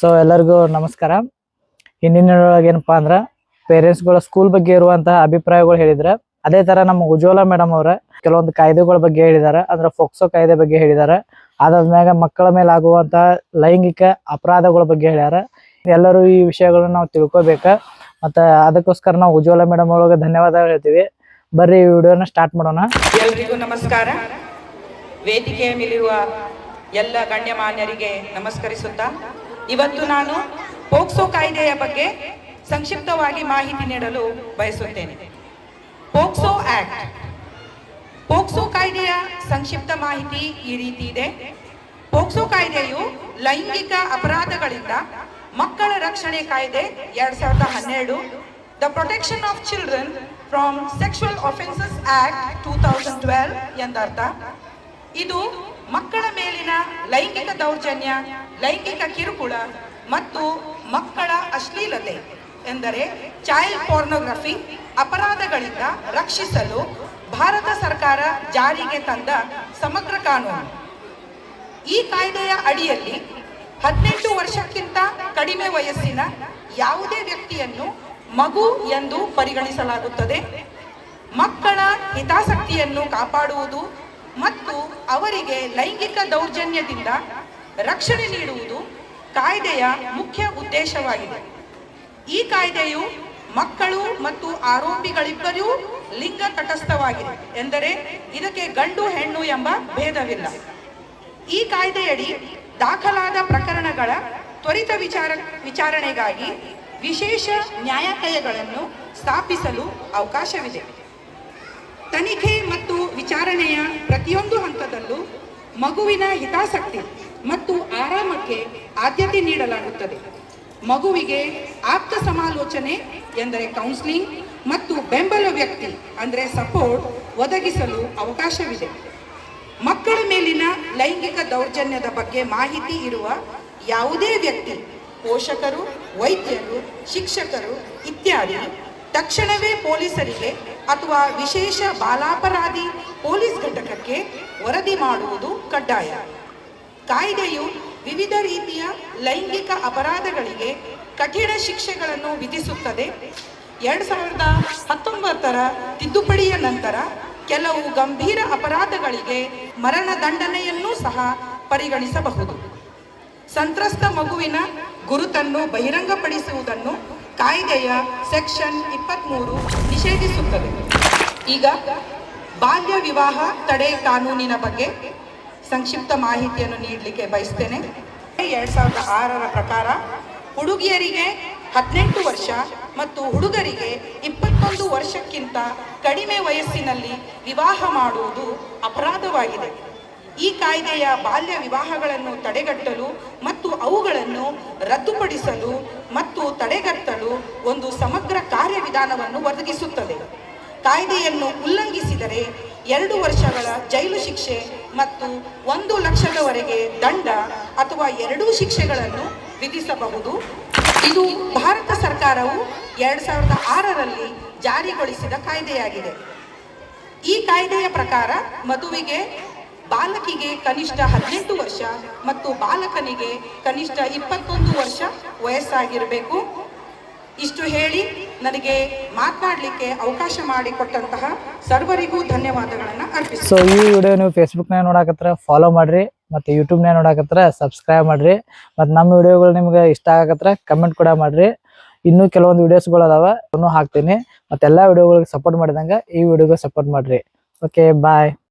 So ಎಲ್ಲರಿಗೂ ನಮಸ್ಕಾರ. ಇನ್ನಿನ ಏನಪ್ಪಾ ಅಂದ್ರ ಪೇರೆಂಟ್ಸ್ಗಳ ಸ್ಕೂಲ್ ಬಗ್ಗೆ ಇರುವಂತಹ ಅಭಿಪ್ರಾಯಗಳು ಹೇಳಿದ್ರೆ. ಅದೇ ತರ ನಮ್ಮ ಉಜ್ವಲ ಮೇಡಮ್ ಅವರ ಕೆಲವೊಂದು ಕಾಯ್ದೆಗಳ ಬಗ್ಗೆ ಹೇಳಿದಾರೆ, ಅಂದ್ರೆ ಫೋಕ್ಸೋ ಕಾಯ್ದೆ ಬಗ್ಗೆ ಹೇಳಿದಾರೆ. ಅದಾದ್ಮ್ಯಾಗ ಮಕ್ಕಳ ಮೇಲೆ ಆಗುವಂತಹ ಲೈಂಗಿಕ ಅಪರಾಧಗಳ ಬಗ್ಗೆ ಹೇಳ್ಯಾರ. ಎಲ್ಲರೂ ಈ ವಿಷಯಗಳನ್ನ ನಾವು ತಿಳ್ಕೊಬೇಕ. ಮತ್ತ ಅದಕ್ಕೋಸ್ಕರ ನಾವು ಉಜ್ವಲ ಮೇಡಮ್ ಒಳಗೆ ಧನ್ಯವಾದ ಹೇಳ್ತೀವಿ. ಬರ್ರಿ ಈ ವಿಡಿಯೋನ ಸ್ಟಾರ್ಟ್ ಮಾಡೋಣ. ಎಲ್ರಿಗೂ ನಮಸ್ಕಾರ. ವೇದಿಕೆಯ ಮೇಲಿರುವ ಎಲ್ಲ ಗಣ್ಯಮಾನ್ಯರಿಗೆ ನಮಸ್ಕರಿಸುತ್ತಾ ಇವತ್ತು ನಾನು ಪೋಕ್ಸೋ ಕಾಯ್ದೆಯ ಬಗ್ಗೆ ಸಂಕ್ಷಿಪ್ತವಾಗಿ ಮಾಹಿತಿ ನೀಡಲು ಬಯಸುತ್ತೇನೆ. POCSO act. ಪೋಕ್ಸೋ ಕಾಯ್ದೆಯ ಸಂಕ್ಷಿಪ್ತ ಮಾಹಿತಿ ಈ ರೀತಿ ಇದೆ. ಪೋಕ್ಸೋ ಕಾಯ್ದೆಯು ಲೈಂಗಿಕ ಅಪರಾಧಗಳಿಂದ ಮಕ್ಕಳ ರಕ್ಷಣೆ ಕಾಯ್ದೆ ಎರಡ್ ಸಾವಿರದ ಹನ್ನೆರಡು the protection of children from sexual offences act two thousand twelve ಎಂದರ್ಥ. ಇದು ಮಕ್ಕಳ ಮೇಲಿನ ಲೈಂಗಿಕ ದೌರ್ಜನ್ಯ, ಲೈಂಗಿಕ ಕಿರುಕುಳ ಮತ್ತು ಮಕ್ಕಳ ಅಶ್ಲೀಲತೆ, ಎಂದರೆ ಚೈಲ್ಡ್ ಪೋರ್ನೋಗ್ರಫಿ ಅಪರಾಧಗಳಿಂದ ರಕ್ಷಿಸಲು ಭಾರತ ಸರ್ಕಾರ ಜಾರಿಗೆ ತಂದ ಸಮಗ್ರ ಕಾನೂನು. ಈ ಕಾಯ್ದೆಯ ಅಡಿಯಲ್ಲಿ ಹದಿನೆಂಟು ವರ್ಷಕ್ಕಿಂತ ಕಡಿಮೆ ವಯಸ್ಸಿನ ಯಾವುದೇ ವ್ಯಕ್ತಿಯನ್ನು ಮಗು ಎಂದು ಪರಿಗಣಿಸಲಾಗುತ್ತದೆ. ಮಕ್ಕಳ ಹಿತಾಸಕ್ತಿಯನ್ನು ಕಾಪಾಡುವುದು ಮತ್ತು ಅವರಿಗೆ ಲೈಂಗಿಕ ದೌರ್ಜನ್ಯದಿಂದ ರಕ್ಷಣೆ ನೀಡುವುದು ಕಾಯ್ದೆಯ ಮುಖ್ಯ ಉದ್ದೇಶವಾಗಿದೆ. ಈ ಕಾಯ್ದೆಯು ಮಕ್ಕಳು ಮತ್ತು ಆರೋಪಿಗಳಿಬ್ಬರೂ ಲಿಂಗ ತಟಸ್ಥವಾಗಿದೆ ಎಂದರೆ ಇದಕ್ಕೆ ಗಂಡು ಹೆಣ್ಣು ಎಂಬ ಭೇದವಿಲ್ಲ. ಈ ಕಾಯ್ದೆಯಡಿ ದಾಖಲಾದ ಪ್ರಕರಣಗಳ ತ್ವರಿತ ವಿಚಾರ ವಿಚಾರಣೆಗಾಗಿ ವಿಶೇಷ ನ್ಯಾಯಾಲಯಗಳನ್ನು ಸ್ಥಾಪಿಸಲು ಅವಕಾಶವಿದೆ. ತನಿಖೆ ಮತ್ತು ವಿಚಾರಣೆಯ ಪ್ರತಿಯೊಂದು ಹಂತದಲ್ಲೂ ಮಗುವಿನ ಹಿತಾಸಕ್ತಿ ಮತ್ತು ಆರಾಮಕ್ಕೆ ಆದ್ಯತೆ ನೀಡಲಾಗುತ್ತದೆ. ಮಗುವಿಗೆ ಆಪ್ತ ಸಮಾಲೋಚನೆ ಎಂದರೆ ಕೌನ್ಸಿಲಿಂಗ್ ಮತ್ತು ಬೆಂಬಲ ವ್ಯಕ್ತಿ ಅಂದರೆ ಸಪೋರ್ಟ್ ಒದಗಿಸಲು ಅವಕಾಶವಿದೆ. ಮಕ್ಕಳ ಮೇಲಿನ ಲೈಂಗಿಕ ದೌರ್ಜನ್ಯದ ಬಗ್ಗೆ ಮಾಹಿತಿ ಇರುವ ಯಾವುದೇ ವ್ಯಕ್ತಿ ಪೋಷಕರು, ವೈದ್ಯರು, ಶಿಕ್ಷಕರು ಇತ್ಯಾದಿ ತಕ್ಷಣವೇ ಪೊಲೀಸರಿಗೆ ಅಥವಾ ವಿಶೇಷ ಬಾಲಾಪರಾಧಿ ಪೊಲೀಸ್ ಘಟಕಕ್ಕೆ ವರದಿ ಮಾಡುವುದು ಕಡ್ಡಾಯ. ಕಾಯ್ದೆಯು ವಿವಿಧ ರೀತಿಯ ಲೈಂಗಿಕ ಅಪರಾಧಗಳಿಗೆ ಕಠಿಣ ಶಿಕ್ಷೆಗಳನ್ನು ವಿಧಿಸುತ್ತದೆ. ಎರಡ್ ಸಾವಿರದ ಹತ್ತೊಂಬತ್ತರ ತಿದ್ದುಪಡಿಯ ನಂತರ ಕೆಲವು ಗಂಭೀರ ಅಪರಾಧಗಳಿಗೆ ಮರಣ ದಂಡನೆಯನ್ನೂ ಸಹ ಪರಿಗಣಿಸಬಹುದು. ಸಂತ್ರಸ್ತ ಮಗುವಿನ ಗುರುತನ್ನು ಬಹಿರಂಗಪಡಿಸುವುದನ್ನು ಕಾಯ್ದೆಯ ಸೆಕ್ಷನ್ ಇಪ್ಪತ್ತ್ಮೂರು ನಿಷೇಧಿಸುತ್ತದೆ. ಈಗ ಬಾಲ್ಯ ವಿವಾಹ ತಡೆ ಕಾನೂನಿನ ಬಗ್ಗೆ ಸಂಕ್ಷಿಪ್ತ ಮಾಹಿತಿಯನ್ನು ನೀಡಲಿಕ್ಕೆ ಬಯಸ್ತೇನೆ. ಎರಡು ಸಾವಿರದ ಆರರ ಪ್ರಕಾರ ಹುಡುಗಿಯರಿಗೆ ಹದಿನೆಂಟು ವರ್ಷ ಮತ್ತು ಹುಡುಗರಿಗೆ ಇಪ್ಪತ್ತೊಂದು ವರ್ಷಕ್ಕಿಂತ ಕಡಿಮೆ ವಯಸ್ಸಿನಲ್ಲಿ ವಿವಾಹ ಮಾಡುವುದು ಅಪರಾಧವಾಗಿದೆ. ಈ ಕಾಯ್ದೆಯ ಬಾಲ್ಯ ವಿವಾಹಗಳನ್ನು ತಡೆಗಟ್ಟಲು ಮತ್ತು ಅವುಗಳನ್ನು ರದ್ದುಪಡಿಸಲು ಮತ್ತು ತಡೆಗಟ್ಟಲು ಒಂದು ಸಮಗ್ರ ಕಾರ್ಯವಿಧಾನವನ್ನು ಒದಗಿಸುತ್ತದೆ. ಕಾಯ್ದೆಯನ್ನು ಉಲ್ಲಂಘಿಸಿದರೆ ಎರಡು ವರ್ಷಗಳ ಜೈಲು ಶಿಕ್ಷೆ ಮತ್ತು ಒಂದು ಲಕ್ಷದವರೆಗೆ ದಂಡ ಅಥವಾ ಎರಡೂ ಶಿಕ್ಷೆಗಳನ್ನು ವಿಧಿಸಬಹುದು. ಇದು ಭಾರತ ಸರ್ಕಾರವು ಎರಡು ಸಾವಿರದ ಆರರಲ್ಲಿ ಜಾರಿಗೊಳಿಸಿದ ಕಾಯ್ದೆಯಾಗಿದೆ. ಈ ಕಾಯ್ದೆಯ ಪ್ರಕಾರ ಮದುವೆಗೆ ಬಾಲಕಿಗೆ ಕನಿಷ್ಠ ಹದಿನೆಂಟು ವರ್ಷ ಮತ್ತು ಬಾಲಕನಿಗೆ ಕನಿಷ್ಠ ಇಪ್ಪತ್ತೊಂದು ವರ್ಷ ವಯಸ್ಸಾಗಿರಬೇಕು. ಇಷ್ಟು ಹೇಳಿ ನನಗೆ ಮಾತನಾಡಲಿಕ್ಕೆ ಅವಕಾಶ ಮಾಡಿಕೊಟ್ಟಂತಹ ಸರ್ವರಿಗೂ ಧನ್ಯವಾದಗಳನ್ನು ಅರ್ಪಿಸುತ್ತೇನೆ ಸೊ ಈ ವಿಡಿಯೋ ನೀವು ಫೇಸ್ಬುಕ್ನ ನೋಡಕತ್ರ ಫಾಲೋ ಮಾಡ್ರಿ ಮತ್ತೆ ಯೂಟ್ಯೂಬ್ನ ನೋಡಕತ್ರ ಸಬ್ಸ್ಕ್ರೈಬ್ ಮಾಡ್ರಿ ಮತ್ತೆ ನಮ್ಮ ವಿಡಿಯೋಗಳು ನಿಮ್ಗೆ ಇಷ್ಟ ಆಗಕತ್ರ ಕಮೆಂಟ್ ಕೂಡ ಮಾಡ್ರಿ. ಇನ್ನೂ ಕೆಲವೊಂದು ವಿಡಿಯೋಸ್ಗಳು ಅದಾವ ಅವನು ಹಾಕ್ತೀನಿ. ಮತ್ತೆ ಎಲ್ಲಾ ವಿಡಿಯೋಗಳಿಗೆ ಸಪೋರ್ಟ್ ಮಾಡಿದಂಗ ಈ ವಿಡಿಯೋಗೆ ಸಪೋರ್ಟ್ ಮಾಡ್ರಿ. Okay bye